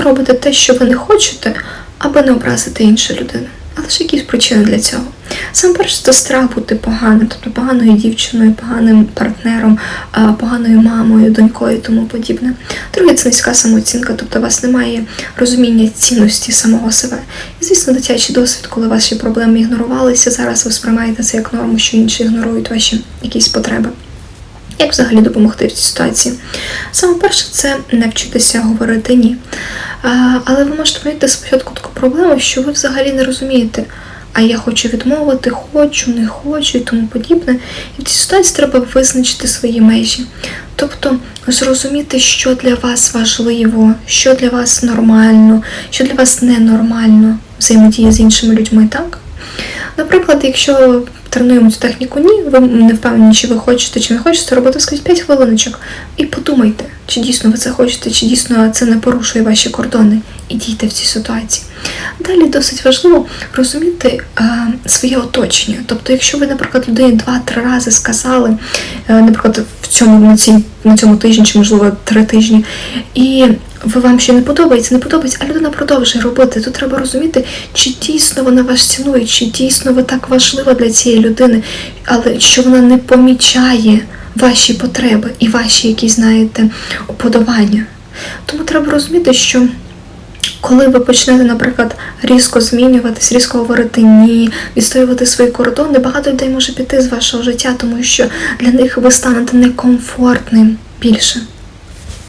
просто робите те, що ви не хочете, аби не образити іншу людину. Але ж якісь причини для цього. Сам перше це страх бути поганим, тобто поганою дівчиною, поганим партнером, поганою мамою, донькою і тому подібне. Друге, це низька самооцінка, тобто у вас немає розуміння цінності самого себе. І, звісно, дитячий досвід, коли ваші проблеми ігнорувалися, зараз ви сприймаєте це як норму, що інші ігнорують ваші якісь потреби. Як взагалі допомогти в цій ситуації? Саме перше, це навчитися говорити ні. Але ви можете помітити спочатку таку проблему, що ви взагалі не розумієте, а я хочу відмовити, хочу, не хочу і тому подібне. І в цій ситуації треба визначити свої межі. Тобто зрозуміти, що для вас важливо, що для вас нормально, що для вас ненормально взаємодія з іншими людьми, так? Наприклад, якщо тренуємо цю техніку ні, ви не впевнені, чи ви хочете, чи не хочете робити, скажіть 5 хвилиночок і подумайте, чи дійсно ви це хочете, чи дійсно це не порушує ваші кордони, і дійте в цій ситуації. Далі досить важливо розуміти е, своє оточення. Тобто, якщо ви, наприклад, людині два-три рази сказали, е, наприклад, в цьому на, цій, на цьому тижні, чи можливо три тижні, і ви вам ще не подобається, не подобається, а людина продовжує робити. Тут треба розуміти, чи дійсно вона вас цінує, чи дійсно ви так важлива для цієї людини, але що вона не помічає ваші потреби і ваші якісь, знаєте, уподобання. Тому треба розуміти, що коли ви почнете, наприклад, різко змінюватись, різко говорити ні, відстоювати свої кордони, багато людей може піти з вашого життя, тому що для них ви станете некомфортним більше.